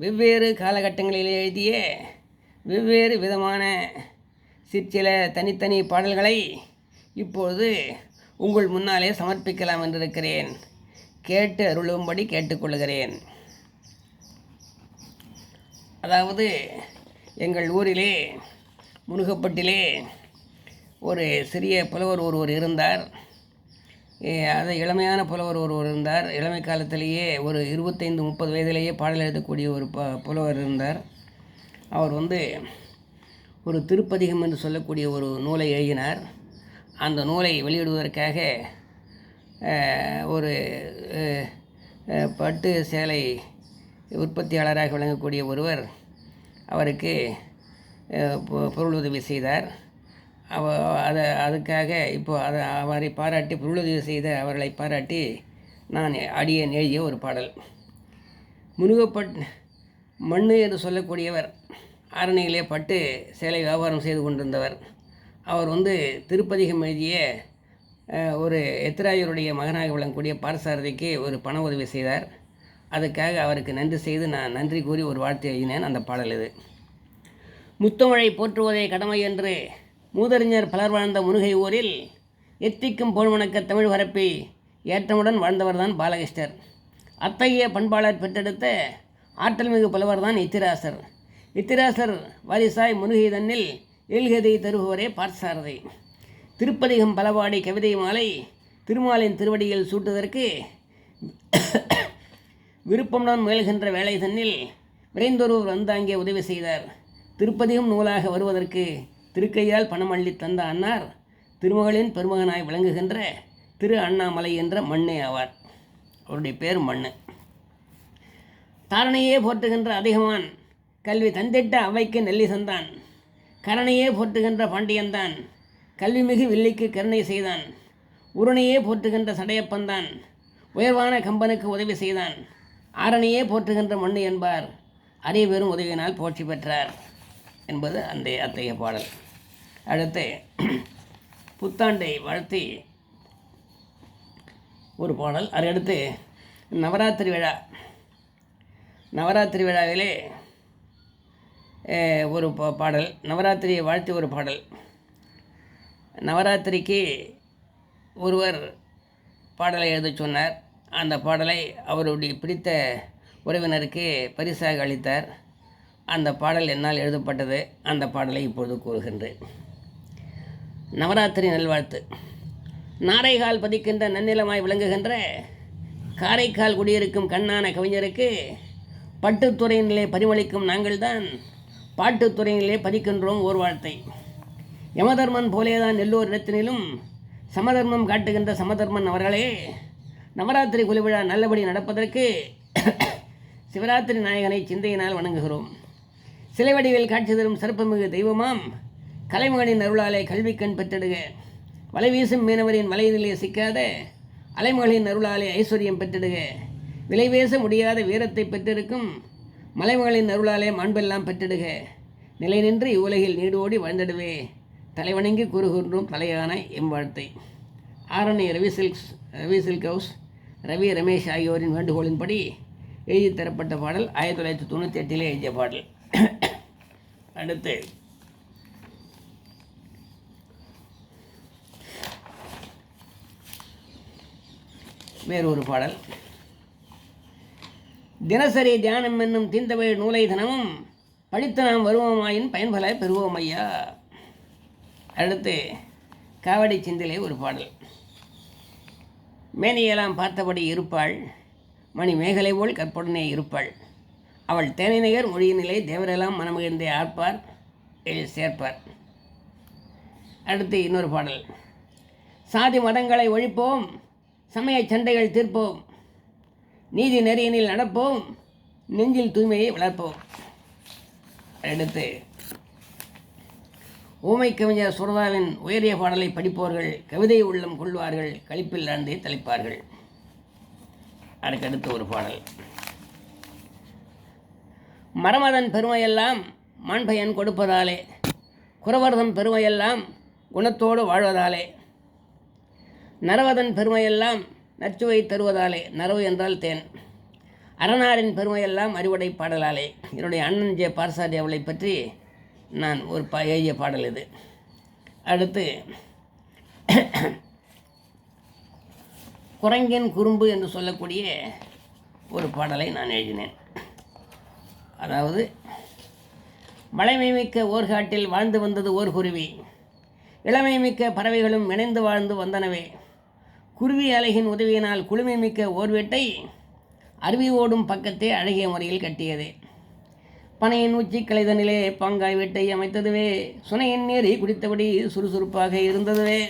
வெவ்வேறு காலகட்டங்களில் எழுதிய வெவ்வேறு விதமான சிற்சில தனித்தனி பாடல்களை இப்பொழுது உங்கள் முன்னாலே சமர்ப்பிக்கலாம் என்றிருக்கிறேன். கேட்டு அருளும்படி கேட்டுக்கொள்கிறேன். அதாவது எங்கள் ஊரிலே முருகப்பட்டிலே ஒரு சிறிய புலவர் ஒருவர் இருந்தார். ஏ, இளமையான புலவர் ஒருவர் இருந்தார். இளமை காலத்திலேயே ஒரு இருபத்தைந்து முப்பது வயதிலேயே பாடல் எழுதக்கூடிய ஒரு ப புலவர் இருந்தார். அவர் வந்து ஒரு திருப்பதிகம் என்று சொல்லக்கூடிய ஒரு நூலை எழுதினார். அந்த நூலை வெளியிடுவதற்காக ஒரு பட்டு சேலை உற்பத்தியாளராக விளங்கக்கூடிய ஒருவர் அவருக்கு பொருள் பொ- பொருளுதவி செய்தார். அவ அதை அதுக்காக இப்போது அதை அவரை பாராட்டி பொருளுதவி செய்த அவர்களை பாராட்டி நான் அடிய எழுதிய ஒரு பாடல். முருகப்பட் மண்ணு என்று சொல்லக்கூடியவர் ஆரணியிலே பட்டு சேலை வியாபாரம் செய்து கொண்டிருந்தவர். அவர் வந்து திருப்பதிகம் எழுதிய ஒரு எத்திராயருடைய மகனாக விளங்கக்கூடிய பாரசாரதிக்கு ஒரு பண உதவி செய்தார். அதுக்காக அவருக்கு நன்றி செய்து நான் நன்றி கூறி ஒரு வாழ்த்து எழுதினேன். அந்த பாடல் இது. முத்தமிழை போற்றுவதே கடமை என்று மூதறிஞர் பலர் வாழ்ந்த முருகை ஊரில் எத்திக்கும் போழ்வணக்க தமிழ் பரப்பி ஏற்றமுடன் வாழ்ந்தவர்தான் பாலகிருஷ்ணர். அத்தகைய பண்பாளர் பெற்றெடுத்த ஆற்றல் மிகு புலவர்தான் இத்திராசர் இத்திராசர் வாரிசாய் முருகை தன்னில் எல்கதை தருபவரே பார்த்தசாரதை திருப்பதிகம் பலவாடி கவிதை மாலை திருமாலின் திருவடியில் சூட்டுவதற்கு விருப்பம்தான் முயல்கின்ற வேலை தன்னில் விரைந்தொருவர் வந்து அங்கே உதவி செய்தார். திருப்பதியும் நூலாக வருவதற்கு திருக்கையால் பணம் அள்ளி தந்த அன்னார் திருமகளின் பெருமகனாய் விளங்குகின்ற திரு அண்ணாமலை என்ற மண்ணே ஆவார். அவருடைய பேர் மண்ணு தாரணையே போற்றுகின்ற அதிகமான் கல்வி தந்திட்ட அவைக்கு நெல்லி சந்தான் கரணையே போற்றுகின்ற பாண்டியன்தான் கல்விமிகு வில்லிக்கு கருணை செய்தான். உருணையே போற்றுகின்ற சடையப்பன்தான் உயர்வான கம்பனுக்கு உதவி செய்தான். ஆரணையே போற்றுகின்ற மண்ணு என்பார் அரிய பெரும் உதவியினால் போற்றி பெற்றார் என்பது அந்த அத்தகைய பாடல். அடுத்து புத்தாண்டை வாழ்த்தி ஒரு பாடல். அதையடுத்து நவராத்திரி விழா. நவராத்திரி விழாவிலே ஒரு பா- பாடல். நவராத்திரியை வாழ்த்தி ஒரு பாடல். நவராத்திரிக்கு ஒருவர் பாடலை எழுதச் சொன்னார். அந்த பாடலை அவருடைய பிடித்த உறவினருக்கு பரிசாக அளித்தார். அந்த பாடல் என்னால் எழுதப்பட்டது. அந்த பாடலை இப்பொழுது கூறுகின்றேன். நவராத்திரி நல்வாழ்த்து. நாரைகால் பதிக்கின்ற நன்னிலமாய் விளங்குகின்ற காரைக்கால் குடியிருக்கும் கண்ணான கவிஞருக்கு பட்டுத்துறையினிலே பரிமளிக்கும் நாங்கள்தான் பாட்டுத்துறையினிலே பதிக்கின்றோம் ஓர் வாழ்த்தை. யமதர்மன் போலேதான் எல்லோர் இடத்தினிலும் சமதர்மம் காட்டுகின்ற சமதர்மன் அவர்களே நவராத்திரி குழுவிழா நல்லபடி நடப்பதற்கு சிவராத்திரி நாயகனை சிந்தையினால் வணங்குகிறோம். சிலை வடிவில் காட்சி தரும் சிறப்புமிகு தெய்வமாம் கலைமகனின் அருளாலே கல்விக்கண் பெற்றெடுக. வலை வீசும் மீனவரின் வலையிலே சிக்காத அலைமகளின் அருளாலே ஐஸ்வர்யம் பெற்றெடுக. விலைவேச முடியாத வீரத்தை பெற்றிருக்கும் மலைமகளின் அருளாலே மாண்பெல்லாம் பெற்றெடுக. நிலை நின்று இவ்வுலகில் நீடோடி வாழ்ந்திடுவே. தலைவணங்கி கூறுகின்றோம் தலையான எம் வாழ்த்தை. Arani Ravi silks Ravi silk house Ravi Ramesh ஆகியோரின் வேண்டுகோளின்படி எழுதி தரப்பட்ட பாடல் ஆயிரத்தி தொள்ளாயிரத்தி தொண்ணூற்றி எட்டிலே எழுதிய பாடல். அடுத்து வேறொரு பாடல். தினசரி தியானம் என்னும் தீந்தவை நூலை தினமும் படித்து நாம் வருவோமாயின் பயன்பல பெறுவோம் ஐயா. அடுத்து காவடி சிந்திலே ஒரு பாடல். மேனியெல்லாம் பார்த்தபடி இருப்பாள் மணி மேகலை போல் கற்புடனே இருப்பாள். அவள் தேனிநகர் மொழியினிலே தேவரெல்லாம் மனமகிழ்ந்தே ஆர்ப்பார் சேர்ப்பார். அடுத்து இன்னொரு பாடல். சாதி மதங்களை ஒழிப்போம் சமய சண்டைகள் தீர்ப்போம். நீதி நெறியினில் நடப்போம். நெஞ்சில் தூய்மையை வளர்ப்போம். அடுத்து ஊமை கவிஞர் சுரதாவின் உயரிய பாடலை படிப்பவர்கள் கவிதை உள்ளம் கொள்வார்கள் களிப்பில் ஆண்டே தலைப்பார்கள். அதுக்கடுத்து ஒரு பாடல். மரமதன் பெருமையெல்லாம் மாண்பயன் கொடுப்பதாலே குறவர்தம் பெருமையெல்லாம் குணத்தோடு வாழ்வதாலே நரவதன் பெருமையெல்லாம் நச்சுவை தருவதாலே நரவு என்றால் தேன். அரணாரின் பெருமையெல்லாம் அறிவுடை பாடலாலே. என்னுடைய அண்ணன் ஜே. பார்சாதி அவளை பற்றி நான் ஒரு ப எழுதிய பாடல் இது. அடுத்து குரங்கின் குறும்பு என்று சொல்லக்கூடிய ஒரு பாடலை நான் எழுதினேன். அதாவது மலைமை மிக்க ஓர்காட்டில் வாழ்ந்து வந்தது ஓர் குருவி. இளமை மிக்க பறவைகளும் இணைந்து வாழ்ந்து வந்தனவே. குருவி அலையின் உதவியினால் குளுமை மிக்க ஓர் வீட்டை அருவி ஓடும் பக்கத்தே அழகிய முறையில் கட்டியது. பனையின் உச்சி கலைதனிலே பாங்காய் வீட்டை அமைத்ததுவே சுனையின் நீரை குடித்தபடி சுறுசுறுப்பாக இருந்ததுவே.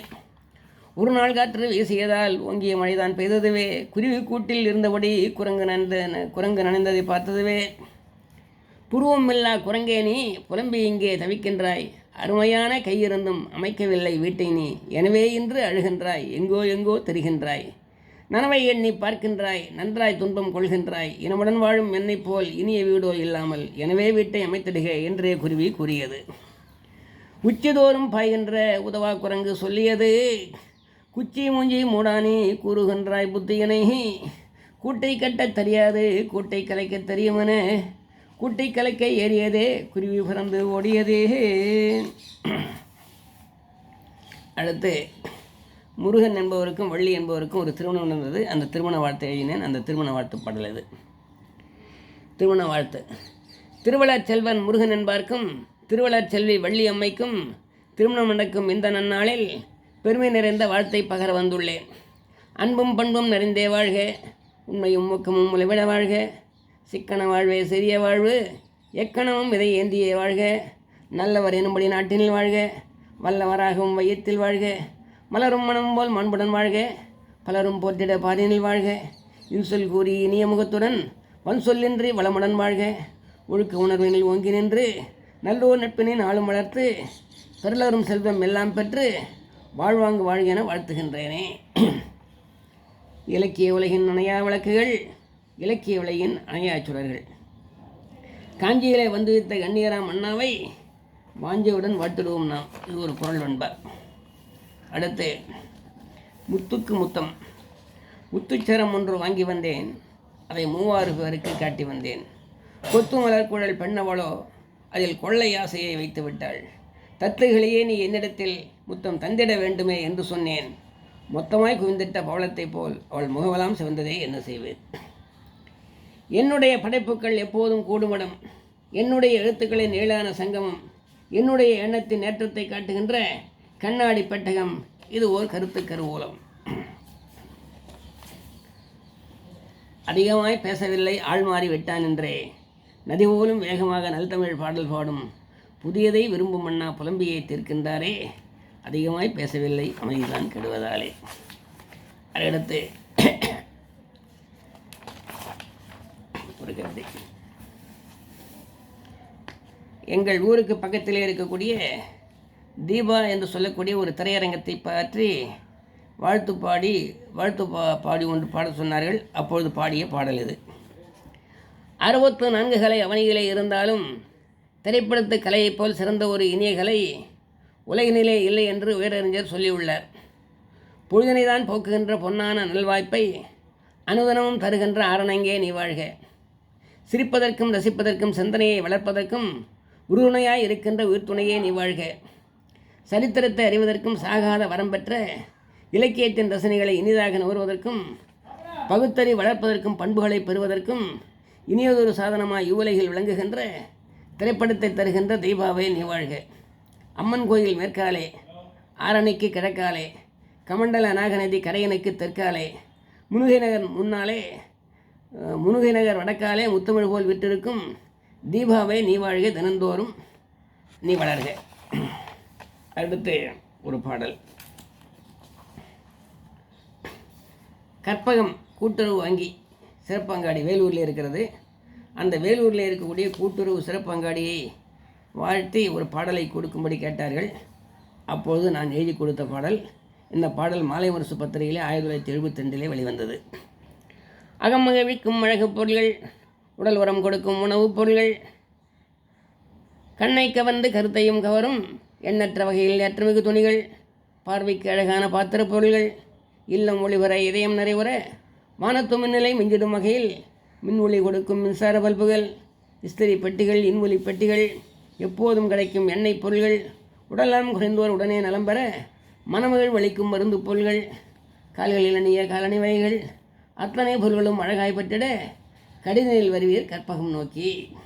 ஒரு நாள் காற்று வீசியதால் ஓங்கிய மழைதான் பெய்ததுவே. குருவி கூட்டில் இருந்தபடி குரங்கு நனைந்த குரங்கு நனைந்ததை பார்த்ததுவே. புருவமில்லா குரங்கே நீ புலம்பி இங்கே தவிக்கின்றாய். அருமையான கையிருந்தும் அமைக்கவில்லை வீட்டை நீ. எனவே இன்று அழுகின்றாய் எங்கோ எங்கோ தெரிகின்றாய். நனவை எண்ணி பார்க்கின்றாய் நன்றாய் துன்பம் கொள்கின்றாய். இனமுடன் வாழும் என்னைப் போல் இனிய வீடோ இல்லாமல் எனவே வீட்டை அமைத்திடுக என்றே குருவி கூறியது. உச்சிதோறும் பாய்கின்ற உதவா குரங்கு சொல்லியது. குச்சி மூஞ்சி மூடானி கூறுகின்றாய் புத்தியனை கூட்டை கட்டத் தெரியாது கூட்டை கலைக்கத் தெரியுமென குட்டை கலைக்க ஏறியதே குருவி பறந்து ஓடியதே. அடுத்து முருகன் என்பவருக்கும் வள்ளி என்பவருக்கும் ஒரு திருமணம் நடந்தது. அந்த திருமண வாழ்த்து எழுதினேன். அந்த திருமண வாழ்த்து பாடல் இது. திருமண வாழ்த்து. திருவள்ளர் செல்வன் முருகன் என்பார்க்கும் திருவள்ளர் செல்வி வள்ளி அம்மைக்கும் திருமணம் நடக்கும் இந்த நன்னாளில் பெருமை நிறைந்த வாழ்த்தை பகர வந்துள்ளேன். அன்பும் பண்பும் நிறைந்தே வாழ்க. உண்மையும் ஊக்கமும் உலவிட வாழ்க. சிக்கன வாழ்வே சிறிய வாழ்வு எக்கணமும் இதை ஏந்திய வாழ்க. நல்லவர் எனும்படி நாட்டினில் வாழ்க. வல்லவராகவும் வையத்தில் வாழ்க. மலரும் மனம் போல் மண்புடன் வாழ்க. பலரும் போற்றிட பாரினில் வாழ்க. இன்சொல் கூறி இனிய முகத்துடன் வன் சொல்லின்றி வளமுடன் வாழ்க. ஒழுக்க உணர்வினில் ஓங்கி நின்று நல்லோர் நட்பினின் ஆளும் வளர்த்து பெருளரும் செல்வம் எல்லாம் பெற்று வாழ்வாங்கு வாழ்க என வாழ்த்துகின்றேனே. இலக்கிய உலகின் அணையா விளக்குகள் இலக்கிய விலையின் அணையாச்சுடர்கள் காஞ்சியிலே வந்துவித்த கண்ணியராம் அண்ணாவை வாஞ்சையுடன் வாழ்த்திடுவோம் நாம். இது ஒரு குரல் நண்பர் அடுத்து முத்துக்கு முத்தம். முத்துச்சரம் ஒன்று வாங்கி வந்தேன். அதை மூவாறு பேருக்கு காட்டி வந்தேன். கொத்து மலர் குழல் பெண்ணவளோ அதில் கொள்ளை ஆசையை வைத்து விட்டாள். தத்துகளையே நீ என்னிடத்தில் முத்தம் தந்திட வேண்டுமே என்று சொன்னேன். மொத்தமாய் குவிந்திட்ட பவளத்தைப் போல் அவள் முகவலாம் சிவந்ததே என்ன செய்வேன்? என்னுடைய படைப்புகள் எப்போதும் கூடுமடம். என்னுடைய எழுத்துக்களின் நீளான சங்கமம் என்னுடைய எண்ணத்தின் ஏற்றத்தை காட்டுகின்ற கண்ணாடி பெட்டகம். இது ஓர் கருத்து கருவூலம். அதிகமாய் பேசவில்லை ஆள்மாறி விட்டான் என்றே. நதி போலும் வேகமாக நல்தமிழ் பாடல் பாடும் புதியதை விரும்பும் அண்ணா புலம்பியை தீர்க்கின்றாரே. அதிகமாய் பேசவில்லை அமைதிதான் கெடுவதாலே. அதையடுத்து ஒரு எங்கள் ஊருக்கு பக்கத்திலே இருக்கக்கூடிய தீபா என்று சொல்லக்கூடிய ஒரு திரையரங்கத்தை பற்றி வாழ்த்து பாடி வாழ்த்து பா பாடி ஒன்று பாட சொன்னார்கள். அப்பொழுது பாடிய பாடல் இது. அறுபத்து நான்கு கலை அவனிகளே இருந்தாலும் திரைப்படத்து கலையைப் போல் சிறந்த ஒரு இனிய கலை உலகினிலே இல்லை என்று உயரறிஞர் சொல்லியுள்ளார். பொழுதினைதான் போக்குகின்ற பொன்னான நல்வாய்ப்பை அனுதனமும் தருகின்ற அரணங்கே நீ வாழ்க. சிரிப்பதற்கும் ரசிப்பதற்கும் சிந்தனையை வளர்ப்பதற்கும் உறுதுணையாய் இருக்கின்ற உயிர்த்துணையே நீ வாழ்க. சரித்திரத்தை அறிவதற்கும் சாகாத வரம் பெற்ற இலக்கியத்தின் ரசனைகளை இனிதாக நுகர்வதற்கும் பகுத்தறி வளர்ப்பதற்கும் பண்புகளை பெறுவதற்கும் இனியதொரு சாதனமாய் இவ்வுலகில் விளங்குகின்ற திரைப்படத்தை தருகின்ற தீபாவை நீ வாழ்க. அம்மன் கோயில் மேற்காலே ஆரணிக்கு கிழக்காலே கமண்டல நாகநதி கரையனுக்கு தெற்காலே முனுகை நகர் முன்னாலே அஹ், முனுகை நகர் வடக்காலே முத்தமிழ் போல் விட்டிருக்கும் தீபாவை நீ வாழ்க தினந்தோறும் நீ வளர்க. அடுத்து ஒரு பாடல். கற்பகம் கூட்டுறவு வங்கி சிறப்பங்காடி வேலூரில் இருக்கிறது. அந்த வேலூரில் இருக்கக்கூடிய கூட்டுறவு சிறப்பங்காடியை வாழ்த்தி ஒரு பாடலை கொடுக்கும்படி கேட்டார்கள். அப்பொழுது நான் எழுதி கொடுத்த பாடல். இந்த பாடல் மாலை முரசு பத்திரிகையிலே ஆயிரத்தி தொள்ளாயிரத்தி எழுபத்தி ரெண்டிலே வெளிவந்தது. அகமகவிக்கும் அழகுப் பொருள்கள் உடல் உரம் கொடுக்கும் உணவுப் பொருள்கள். கண்ணை கவர்ந்து கருத்தையும் கவரும் எண்ணற்ற வகையில் ஏற்றமிகு துணிகள் பார்வைக்கு அழகான பாத்திரப் பொருள்கள் இல்லம் ஒளிவர இதயம் நிறைவர வானத்து மின்னலை மிஞ்சிடும் வகையில் மின் ஒளி கொடுக்கும் மின்சார பல்புகள் இஸ்திரி பெட்டிகள் இன்வொலி பெட்டிகள் எப்போதும் கிடைக்கும் எண்ணெய் பொருள்கள் உடல்நலம் குறைந்தோர் உடனே நலம் பெற மணமகள் வலிக்கும் மருந்து பொருள்கள் கால்களில் அணிய காலணி வகைகள் அத்தனை பொருள்களும் அழகாய் பெற்றிட கடிதனில் வருவீர் கற்பகம் நோக்கி.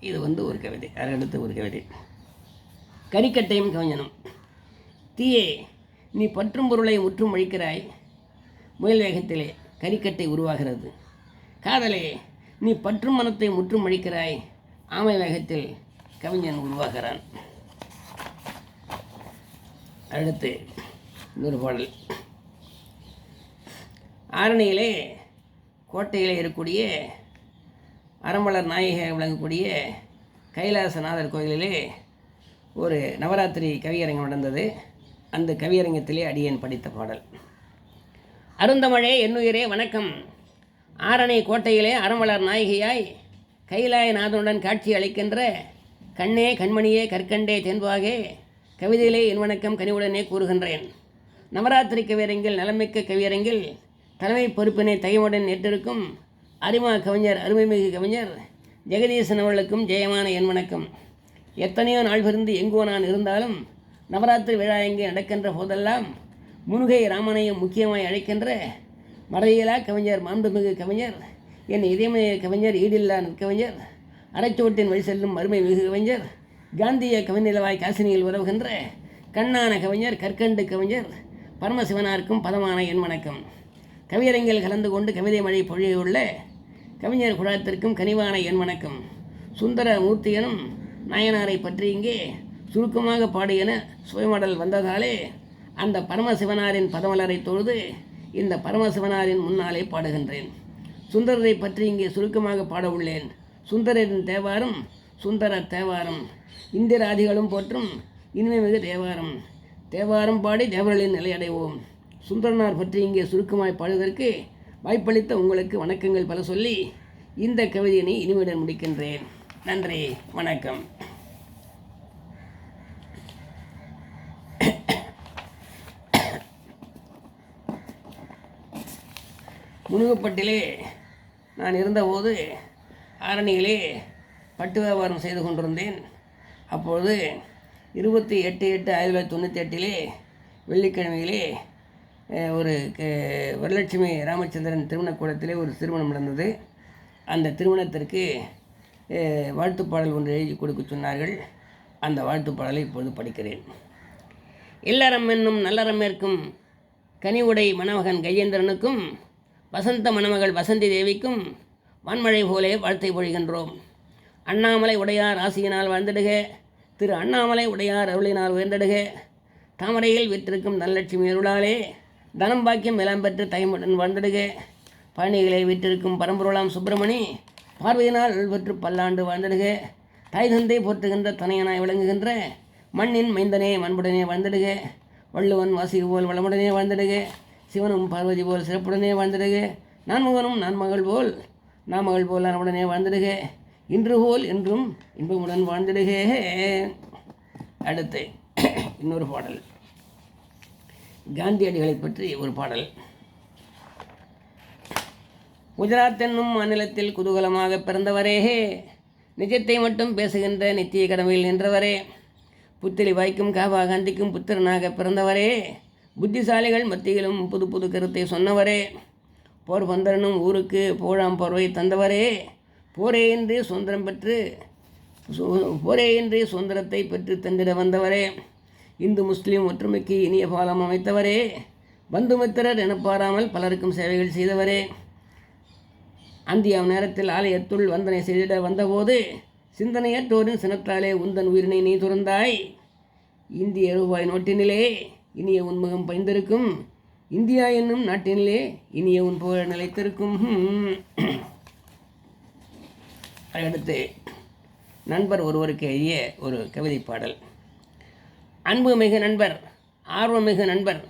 இது வந்து ஒரு கவிதை அடுத்து ஒரு கவிதை. கரிக்கட்டையும் கவிஞனும். தீயே நீ பற்றும் பொருளை முற்றும் அழிக்கிறாய். முயல் வேகத்திலே கரிக்கட்டை உருவாகிறது. காதலே நீ பற்றும் மனத்தை முற்றும் அழிக்கிறாய். ஆமை வேகத்தில் கவிஞன் உருவாகிறான். அடுத்து இன்னொரு பாடல். ஆரணியிலே கோட்டையில் இருக்கக்கூடிய அறமலர் நாயக விளங்கக்கூடிய கைலாசநாதர் கோயிலிலே ஒரு நவராத்திரி கவியரங்கம் நடந்தது. அந்த கவியரங்கத்திலே அடியேன் படித்த பாடல். அருந்தமழே என்னுயிரே வணக்கம். ஆரணை கோட்டையிலே அறமலர் நாயகியாய் கைலாயநாதனுடன் காட்சி அளிக்கின்ற கண்ணே கண்மணியே கற்கண்டே தென்பாகே கவிதையிலே என் வணக்கம் கனிவுடனே கூறுகின்றேன். நவராத்திரி கவியரங்கில் நலமிக்க கவியரங்கில் தலைமை பொறுப்பினை தயவுடன் ஏற்றிருக்கும் அரிமா கவிஞர் அருமைமிகு கவிஞர் ஜெகதீசன் அவர்களுக்கும் ஜெயமான என் வணக்கம். எத்தனையோ நாள் பிறந்து எங்கோ நான் இருந்தாலும் நவராத்திரி விழா எங்கே நடக்கின்ற போதெல்லாம் முருகை ராமனையும் முக்கியமாய் அழைக்கின்ற மறையிலா கவிஞர் மாண்புமிகு கவிஞர் என் இதயமய கவிஞர் ஈடில்லா கவிஞர் அரைச்சோட்டின் வழி செல்லும் அருமை மிகு கவிஞர் காந்திய கவிநிலவாய் காசினியில் உறவுகின்ற கண்ணான கவிஞர் கற்கண்டு கவிஞர் பரமசிவனாருக்கும் பதமான என் வணக்கம். கவியரங்கில் கலந்து கொண்டு கவிதை மழை பொழியுள்ள கவிஞர் குழாத்திற்கும் கனிவான என் வணக்கம். சுந்தர மூர்த்தியனும் நாயனாரை பற்றி இங்கே சுருக்கமாக பாடியன சுயமடல் வந்ததாலே அந்த பரமசிவனாரின் பதமலரை தொழுது இந்த பரமசிவனாரின் முன்னாலே பாடுகின்றேன். சுந்தரரை பற்றி இங்கே சுருக்கமாக பாட உள்ளேன். சுந்தரரின் தேவாரம் சுந்தர தேவாரம். இந்திராதிகளும் போற்றும் இனிமைமிகு தேவாரம். தேவாரம் பாடி தேவர்களின் நிலையடைவோம். சுந்தரனார் பற்றி இங்கே சுருக்கமாய் பாடுவதற்கு வாய்ப்பளித்த உங்களுக்கு வணக்கங்கள் பல சொல்லி இந்த கவிதையினை இனிமையுடன் முடிக்கின்றேன். நன்றி வணக்கம். முனுகப்பட்டிலே நான் இருந்தபோது ஆரணியிலே பட்டு வியாபாரம் செய்து கொண்டிருந்தேன். அப்பொழுது இருபத்தி எட்டு எட்டு ஆயிரத்தி தொள்ளாயிரத்தி தொண்ணூற்றி எட்டிலே வெள்ளிக்கிழமையிலே ஒரு க- வரலட்சுமி ராமச்சந்திரன் திருமணக்கூடத்திலே ஒரு திருமணம் நடந்தது. அந்த திருமணத்திற்கு வாழ்த்து வாழ்த்துப் பாடல் ஒன்று எழுதி கொடுக்க சொன்னார்கள். அந்த வாழ்த்துப் பாடலை இப்பொழுது படிக்கிறேன். இல்லறம் என்னும் நல்லறம் ஏற்கும் கனிவுடை மணமகன் கஜேந்திரனுக்கும் வசந்த மணமகள் வசந்தி தேவிக்கும் வான்மழை போலே வாழ்த்தை பொழிகின்றோம். அண்ணாமலை உடையார் ஆசியினால் வாழ்ந்திடுக. திரு அண்ணாமலை உடையார் அருளினால் உயர்ந்திடுக. தாமரையில் விற்றிருக்கும் நல்லட்சுமி அருளாலே தனம் பாக்கியம் எல்லாம் பெற்று தைமுடன் வாழ்ந்திடுக. பழனிகளை விற்றிருக்கும் பரம்பொருளாம் சுப்பிரமணி பார்வையினால் பெற்று பல்லாண்டு வாழ்ந்திடுக. தாய் தந்தை போற்றுகின்ற தனையனாய் விளங்குகின்ற மண்ணின் மைந்தனே மண்புடனே வாழ்ந்திடுக. வள்ளுவன் வாசி போல் வளமுடனே வாழ்ந்திடுக. சிவனும் பார்வதி போல் சிறப்புடனே வாழ்ந்திடுக. நான்முகனும் நான்மகள் போல் நாமகள் போல் நலமுடனே வாழ்ந்திடுக. இன்று போல் என்றும் இன்பமுடன் வாழ்ந்திடுக. அடுத்து இன்னொரு பாடல். காந்தியடிகளை பற்றி ஒரு பாடல். குஜராத் என்னும் மாநிலத்தில் குதூகலமாக பிறந்தவரே. நிஜத்தை மட்டும் பேசுகின்ற நித்திய கடமையில் நின்றவரே. புத்திரி வாய்க்கும் காபா காந்திக்கும் புத்திரனாக பிறந்தவரே. புத்திசாலிகள் மத்தியிலும் புது புது கருத்தை சொன்னவரே. போர் பந்தரனும் ஊருக்கு போழாம் போர்வை தந்தவரே. போரேயின்றி சுதந்திரம் பெற்று சு- போரேயின்றி சுதந்திரத்தை பெற்று தந்திட வந்தவரே. இந்து முஸ்லீம் ஒற்றுமைக்கு இனிய பாலம் அமைத்தவரே பந்துமித்திரர் என பாராமல் பலருக்கும் சேவைகள் செய்தவரே. அந்திய நேரத்தில் ஆலயத்துள் வந்தனை செய்திட வந்தபோது சிந்தனையற்றோரின் சினத்தாலே உந்தன் உயிரினை நீ துறந்தாய். இந்திய ரூபாய் நோட்டினிலே இனிய உன்முகம் பயந்திருக்கும் இந்தியா என்னும் நாட்டினிலே இனிய உன் புகழ் நிலைத்திருக்கும். அடுத்து நண்பர் ஒருவருக்கு எழுதிய ஒரு கவிதை பாடல். அன்பு மிகு நண்பர் ஆர்வமிகு நண்பர்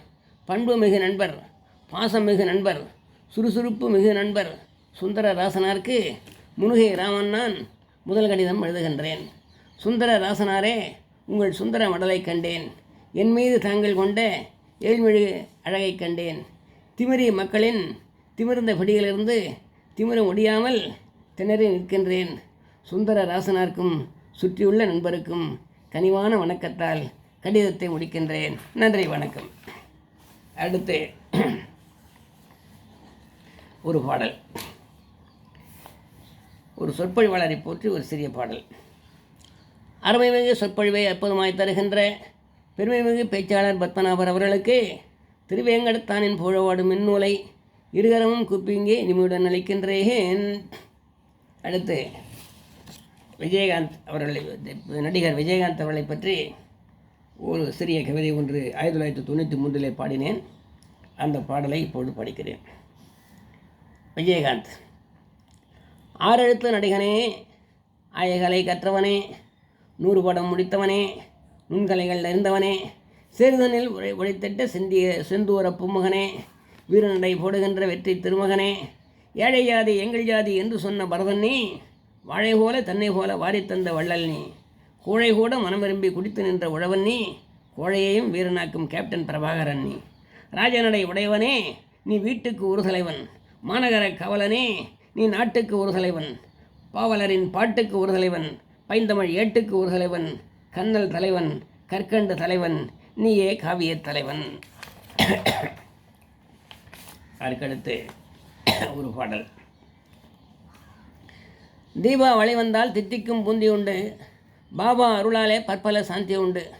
பண்பு மிகு நண்பர் பாசம் மிகு நண்பர் சுறுசுறுப்பு மிகு நண்பர் சுந்தர ராசனாருக்கு முனுகை ராமன் நான் முதல் கடிதம் எழுதுகின்றேன். சுந்தர ராசனாரே உங்கள் சுந்தர மடலை கண்டேன். என் மீது தாங்கள் கொண்ட ஏழ்மிழு அழகைக் கண்டேன். திமிரி மக்களின் திமிர்ந்த பிடியிலிருந்து திமிர முடியாமல் திணறி நிற்கின்றேன். சுந்தர ராசனாருக்கும் சுற்றியுள்ள நண்பருக்கும் கனிவான வணக்கத்தால் கடிதத்தை முடிக்கின்றேன். நன்றி வணக்கம். அடுத்து ஒரு பாடல். ஒரு சொற்பொழிவாளரை போற்றி ஒரு சிறிய பாடல். அருமைமிகு சொற்பொழிவை அற்புதமாய் தருகின்ற பெருமைமிகு பேச்சாளர் பத்மநாபர் அவர்களுக்கு திருவேங்கடத்தானின் புழவாடும் மின்னூலை இருகரமும் குப்பிங்கே இனிமையுடன் அளிக்கின்றேன். அடுத்து விஜயகாந்த் அவர்களை நடிகர் விஜயகாந்த் அவர்களை பற்றி ஒரு சிறிய கவிதை ஒன்று ஆயிரத்தி தொள்ளாயிரத்தி தொண்ணூற்றி மூன்றிலே பாடினேன். அந்த பாடலை இப்பொழுது படிக்கிறேன். விஜயகாந்த். ஆறெழுத்து நடிகனே அயகலை கற்றவனே நூறு படம் முடித்தவனே நுண்கலைகள் நிறைந்தவனே சிறுதனில் உழை உழைத்திட்ட சிந்திய செந்தூர பும்மகனே வீரநடை போடுகின்ற வெற்றி திருமகனே ஏழை ஜாதி எங்கள் ஜாதி என்று சொன்ன பரதன் நீ வாழை போல தன்னை போல வாரி தந்த வள்ளல் நீ. கோழை கூட மனம் விரும்பி குடித்து நின்ற உழவன் நீ கோழையையும் வீரனாக்கும் கேப்டன் பிரபாகரன் நீ. ராஜநடை உடையவனே நீ வீட்டுக்கு ஒரு தலைவன். மாநகர கவலனே நீ நாட்டுக்கு ஒரு தலைவன். பாவலரின் பாட்டுக்கு ஒரு தலைவன் பைந்தமிழ் ஏட்டுக்கு ஒரு தலைவன் கண்ணல் தலைவன் கற்கண்டு தலைவன் நீயே காவிய தலைவன். அதுக்கடுத்து ஒரு பாடல். தீபாவளி வந்தால் தித்திக்கும் பூந்தி உண்டு. பாபா அருளாலே பற்பல சாந்தி உண்டு.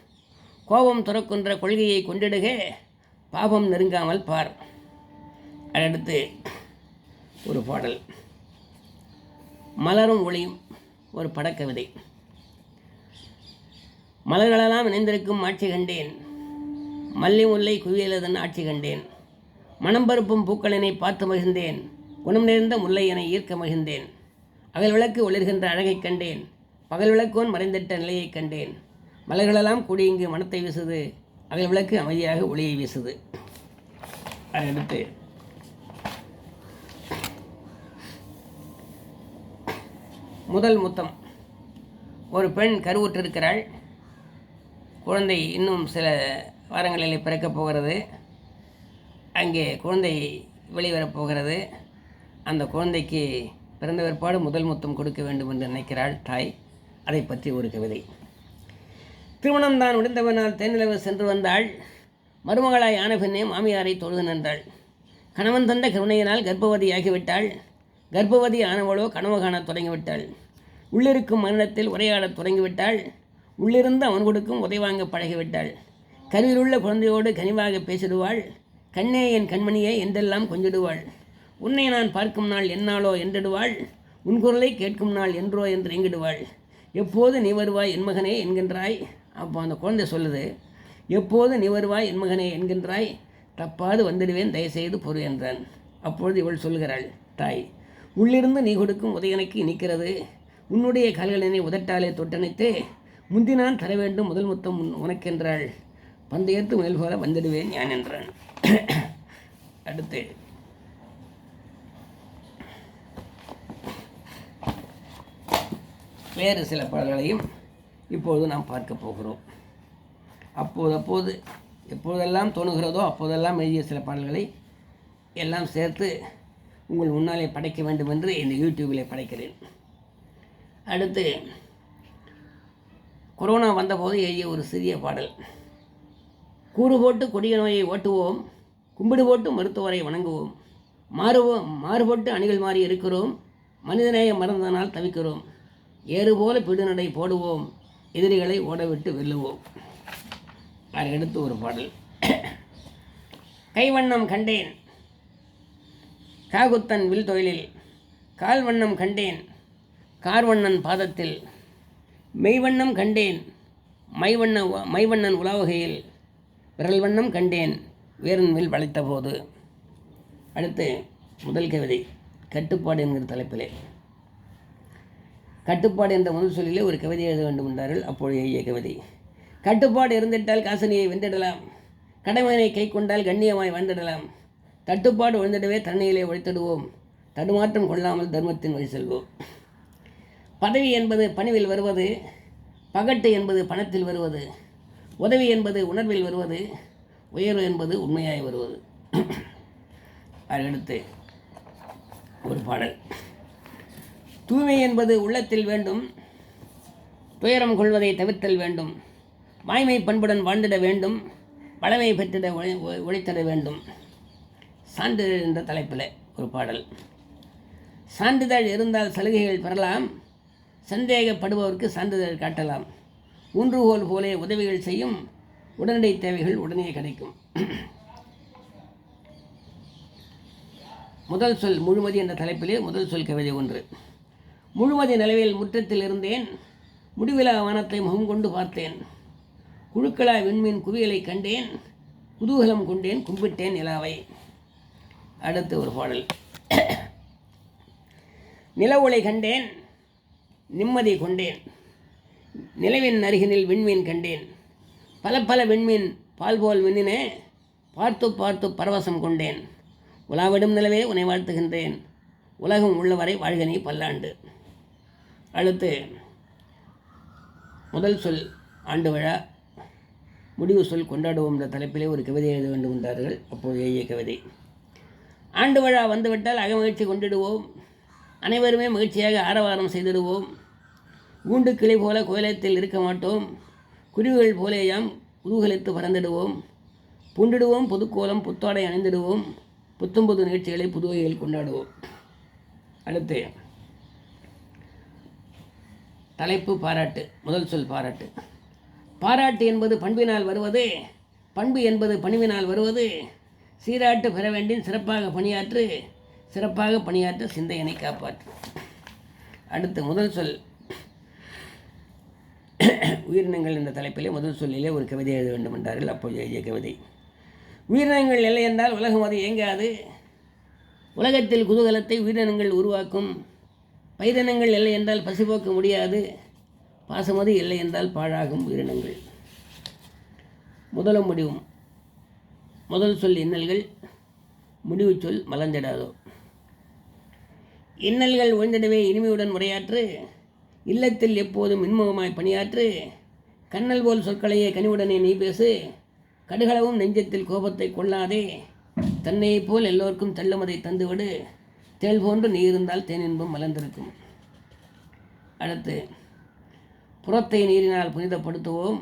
கோபம் துறக்கின்ற கொள்கையை கொண்டிடுக பாபம் நெருங்காமல் பார். அடுத்து ஒரு பாடல். மலரும் ஒளியும் ஒரு படக்கவிதை. மலர்களெல்லாம் இணைந்திருக்கும் ஆட்சி கண்டேன். மல்லி முல்லை குவியலதன் ஆட்சி கண்டேன். மனம் பருப்பும் பூக்களினை பார்த்து மகிழ்ந்தேன். குணம் நிறைந்த முல்லையனை ஈர்க்க மகிழ்ந்தேன். அகல் விளக்கு ஒளிர்கின்ற அழகைக் கண்டேன். பகல் விளக்கோன் மறைந்திட்ட நிலையைக் கண்டேன். மலர்களெல்லாம் கூடி இங்கு மனத்தை வீசுது. அகல் விளக்கு அமைதியாக ஒளியை வீசுது. அடுத்து. முதல் முத்தம். ஒரு பெண் கருவுற்றிருக்கிறாள். குழந்தை இன்னும் சில வாரங்களில் பிறக்கப் போகிறது. அங்கே குழந்தை வெளிவரப் போகிறது. அந்த குழந்தைக்கு பிறந்த பிற்பாடு முதல் முத்தம் கொடுக்க வேண்டும் என்று நினைக்கிறாள் தாய். அதை பற்றி ஒரு கவிதை. திருமணம் தான் முடிந்தவனால் தேனிலவு சென்று வந்தாள். மருமகளாய் ஆன பின்னே மாமியாரை தொழுது நின்றாள். கணவன் தந்த கருணையினால் கர்ப்பவதியாகிவிட்டாள். கர்ப்பவதி ஆனவளோ கனவு காணத் தொடங்கிவிட்டாள். உள்ளிருக்கும் மரணத்தில் உரையாடத் தொடங்கிவிட்டாள். உள்ளிருந்து அவன் கொடுக்கும் உதைவாங்க பழகிவிட்டாள். கருவிலுள்ள குழந்தையோடு கனிவாக பேசிடுவாள். கண்ணே என் கண்மணியை என்றெல்லாம் கொஞ்சிடுவாள். உன்னை நான் பார்க்கும் நாள் என்னாலோ என்றிடுவாள். உன் குரலை கேட்கும் நாள் என்றோ என்று எங்கிடுவாள் எப்போது நீ வருவாய் என் மகனே என்கின்றாய். அப்போ அந்த குழந்தை சொல்லுது எப்போது நீ வருவாய் என் மகனே என்கின்றாய்? தப்பாது வந்துடுவேன் தயவுசெய்து பொறு என்றான். அப்பொழுது இவள் சொல்கிறாள் தாய் உள்ளிருந்து நீ கொடுக்கும் உதயனைக்கு நிற்கிறது உன்னுடைய கால்களினை உதட்டாலே தொட்டணைத்து முந்தினான் தர வேண்டும் முதல் முத்தம் உன் உனக்கென்றாள். பந்தயத்து முயல் போல வந்துடுவேன் ஞான் என்றான். அடுத்து வேறு சில பாடல்களையும் இப்போது நாம் பார்க்க போகிறோம். அப்போது அப்போது எப்போதெல்லாம் தோணுகிறதோ அப்போதெல்லாம் எழுதிய சில பாடல்களை எல்லாம் சேர்த்து உங்கள் முன்னாலே படைக்க வேண்டும் என்று இந்த யூடியூபில் படைக்கிறேன். அடுத்து கொரோனா வந்தபோது எழுதிய ஒரு சிறிய பாடல். கூறு போட்டு கொடிய நோயை ஓட்டுவோம் கும்பிடு போட்டு மருத்துவரை வணங்குவோம் மாறுவோம் மாறுபட்டு அணிகள் மாறி இருக்கிறோம் மனிதநேயம் மறந்ததனால் தவிக்கிறோம் ஏறுபோல பிடுநடை போடுவோம். எதிரிகளை ஓடவிட்டு வெல்லுவோம். அதை அடுத்து ஒரு பாடல். கைவண்ணம் கண்டேன். காகுத்தன் வில் தொழிலில் கால்வண்ணம் கண்டேன். கார்வண்ணன் பாதத்தில் மெய்வண்ணம் கண்டேன். மைவண்ண மைவண்ணன் உலாவுகையில் விரல் வண்ணம் கண்டேன். வீரன் வில் வளைத்த போது அடுத்து முதல் கவிதை கட்டுப்பாடு என்கிற தலைப்பிலே. கட்டுப்பாடு என்ற முதல் சொல்லிலே ஒரு கவிதை எழுத வேண்டும் என்றார்கள் அப்பொழுது எழுதிய கவிதை. கட்டுப்பாடு இருந்திட்டால் காசனியை வெந்திடலாம் கடமையினை கை கொண்டால் கண்ணியமாய் வாழ்ந்திடலாம். தட்டுப்பாடு விழுந்திடவே தண்ணியிலே ஒழித்திடுவோம். தடுமாற்றம் கொள்ளாமல் தர்மத்தின் வழி செல்வோம். பதவி என்பது பணிவில் வருவது பகட்டு என்பது பணத்தில் வருவது உதவி என்பது உணர்வில் வருவது உயர்வு என்பது உண்மையாய் வருவது. அடுத்து ஒரு பாடல். தூய்மை என்பது உள்ளத்தில் வேண்டும் துயரம் கொள்வதை தவிர்த்தல் வேண்டும் வாய்மை பண்புடன் வாழ்ந்திட வேண்டும் பழமை பெற்றிட ஒழி ஒழித்திட உழைத்திட வேண்டும். சான்றிதழ் என்ற தலைப்பில் ஒரு பாடல். சான்றிதழ் இருந்தால் சலுகைகள் பெறலாம் சந்தேகப்படுபவருக்கு சான்றிதழ் காட்டலாம். ஊன்றுகோல் போலே உதவிகள் செய்யும் உடனடி தேவைகள் உடனே கிடைக்கும். முதல் சொல் முழுமதி என்ற தலைப்பிலே முதல் சொல் கவிதை ஒன்று. முழுமதி நிலவில் முற்றத்தில் இருந்தேன். முடிவிலா வானத்தை முகம் கொண்டு பார்த்தேன். குழுக்களா விண்மீன் குவியலை கண்டேன். குதூகலம் கொண்டேன் கும்பிட்டேன் நிலாவை. அடுத்து ஒரு பாடல். நிலவுளை கண்டேன் நிம்மதி கொண்டேன். நிலவின் அருகினில் விண்மீன் கண்டேன். பல பல விண்மீன் பால் போல் மின்னினே பார்த்து பார்த்து பரவசம் கொண்டேன். உலாவிடும் நிலவே உன்னை வாழ்த்துகின்றேன். உலகம் உள்ளவரை வாழ்கனி பல்லாண்டு. அடுத்து முதல் சொல் ஆண்டு விழா. முடிவு சொல் கொண்டாடுவோம் என்ற தலைப்பிலே ஒரு கவிதை எழுத வேண்டும் என்றார்கள். அப்போது எழுதிய கவிதை. ஆண்டு விழா வந்துவிட்டால் அகமகிழ்ச்சி கொண்டிடுவோம். அனைவருமே மகிழ்ச்சியாக ஆரவாரம் செய்திடுவோம். கூண்டு கிளை போல கோயிலத்தில் இருக்க மாட்டோம். குருவிகள் போலேயாம் குதூகலித்து பறந்துடுவோம். பூண்டிடுவோம் புதுக்கோலம் புத்தாடை அணிந்திடுவோம். புத்தம் புது நிகழ்ச்சிகளை புதுவையில் கொண்டாடுவோம். அடுத்து தலைப்பு பாராட்டு முதல் சொல் பாராட்டு. பாராட்டு என்பது பண்பினால் வருவது பண்பு என்பது பணிவினால் வருவது. சீராட்டு பெற வேண்டின் சிறப்பாக பணியாற்று சிறப்பாக பணியாற்ற சிந்தையனை காப்பாற்று. அடுத்து முதல் சொல். உயிரினங்கள் என்ற தலைப்பிலே முதல் சொல்லிலே ஒரு கவிதை எழுத வேண்டும் என்றார்கள். அப்போது எழுதிய கவிதை. உயிரினங்கள் இல்லை என்றால் உலகம் அது இயங்காது உலகத்தில் குதூகலத்தை உயிரினங்கள் உருவாக்கும். பயிரினங்கள் இல்லை என்றால் பசிபோக்க முடியாது. பாசமது இல்லை என்றால் பாழாகும் உயிரினங்கள். முதலும் முடிவும். முதல் சொல் இன்னல்கள் முடிவு சொல் மலர்ந்திடாதோ இன்னல்கள் ஒழிந்திடவே இனிமையுடன் உரையாற்று இல்லத்தில் எப்போதும் இன்முகமாய் பணியாற்று கண்ணல் போல் சொற்களையே கனிவுடனே நீ பேசு கடுகளவும் நெஞ்சத்தில் கோபத்தை கொள்ளாதே தன்னையைப் போல் எல்லோருக்கும் தள்ளுமதை தந்துவிடு தேள் போன்று நீ இருந்தால் தேனின்பம் மலர்ந்திருக்கும். அடுத்து புறத்தை நீரினால் புனிதப்படுத்துவோம்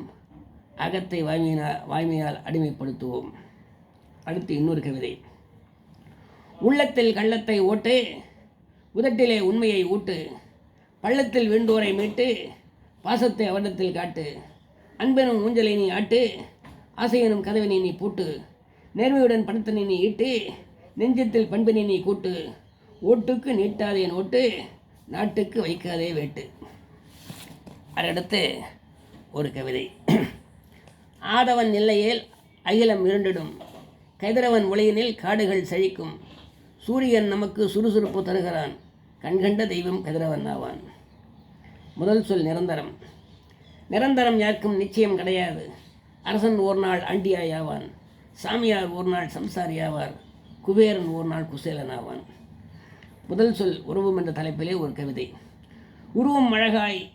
அகத்தை வாய்மையினால் வாய்மையால் அடிமைப்படுத்துவோம். அடுத்து இன்னொரு கவிதை. உள்ளத்தில் கள்ளத்தை ஓட்டு உதட்டிலே உண்மையை ஊட்டு பள்ளத்தில் வேண்டோரை மீட்டு பாசத்தை அவரிடத்தில் காட்டு அன்பெனும் ஊஞ்சலை நீ ஆட்டு ஆசையனும் கதவினை நீ பூட்டு நேர்மையுடன் பணத்தினை நீ ஈட்டு நெஞ்சத்தில் பண்பினை நீ கூட்டு ஓட்டுக்கு நீட்டாதே நோட்டு நாட்டுக்கு வைக்காதே வேட்டு. அதடுத்து ஒரு கவிதை. ஆதவன் இல்லையேல் அகிலம் இருண்டிடும். கைதரவன் ஒளியினில் காடுகள் செழிக்கும். சூரியன் நமக்கு சுறுசுறுப்பு தருகிறான். கண்கண்ட தெய்வம் கதிரவன் ஆவான். முதல் சொல் நிரந்தரம். நிரந்தரம் யாருக்கும் நிச்சயம் கிடையாது. அரசன் ஒரு நாள் அண்டியாயாவான் சாமியார் ஒரு நாள் சம்சாரியாவார். குபேரன் ஒரு நாள் குசேலன் ஆவான். முதல் சொல் உருவம் என்ற தலைப்பிலே ஒரு கவிதை. உருவம் அழகாய்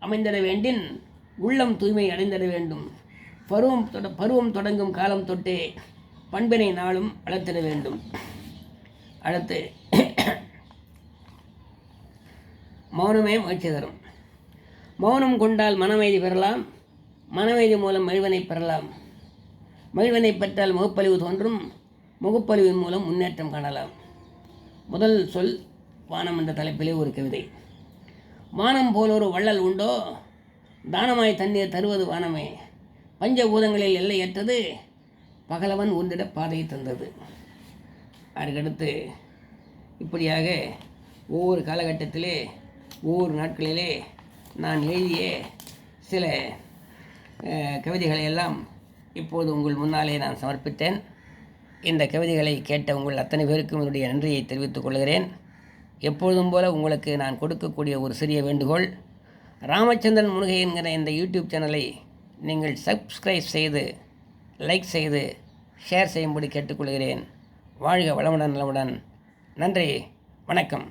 அமைந்திட வேண்டின் உள்ளம் தூய்மை அடைந்திட வேண்டும். பருவம் தொட பருவம் தொடங்கும் காலம் தொட்டே பண்பினை நாளும் வளர்த்திட வேண்டும். அடுத்து மௌனமே மகிழ்ச்சி தரும். மௌனம் கொண்டால் மனமைதி பெறலாம். மனமைதி மூலம் மகிழ்வனை பெறலாம். மகிழ்வனை பெற்றால் முகப்பழிவு தோன்றும். முகப்பழிவின் மூலம் முன்னேற்றம் காணலாம். முதல் சொல் வானம் என்ற தலைப்பிலே ஒரு கவிதை. வானம் போல் ஒரு வள்ளல் உண்டோ? தானமாய் தண்ணீர் தருவது வானமே. பஞ்சபூதங்களில் எல்லையற்றது பகலவன் உந்திட பாதையை தந்தது. அதுக்கடுத்து இப்படியாக ஒவ்வொரு காலகட்டத்திலே ஒவ்வொரு நாட்களிலே நான் எழுதிய சில கவிதைகளை எல்லாம் இப்போது உங்கள் முன்னாலே நான் சமர்ப்பித்தேன். இந்த கவிதைகளை கேட்ட உங்கள் அத்தனை பேருக்கும் என்னுடைய நன்றியை தெரிவித்துக் கொள்கிறேன். எப்பொழுதும் போல உங்களுக்கு நான் கொடுக்கக்கூடிய ஒரு சிறிய வேண்டுகோள் ராமச்சந்திரன் முருகை என்கிற இந்த யூடியூப் சேனலை நீங்கள் சப்ஸ்கிரைப் செய்து லைக் செய்து ஷேர் செய்யும்படி கேட்டுக்கொள்கிறேன். வாழ்க வளமுடன் நலமுடன். நன்றி வணக்கம்.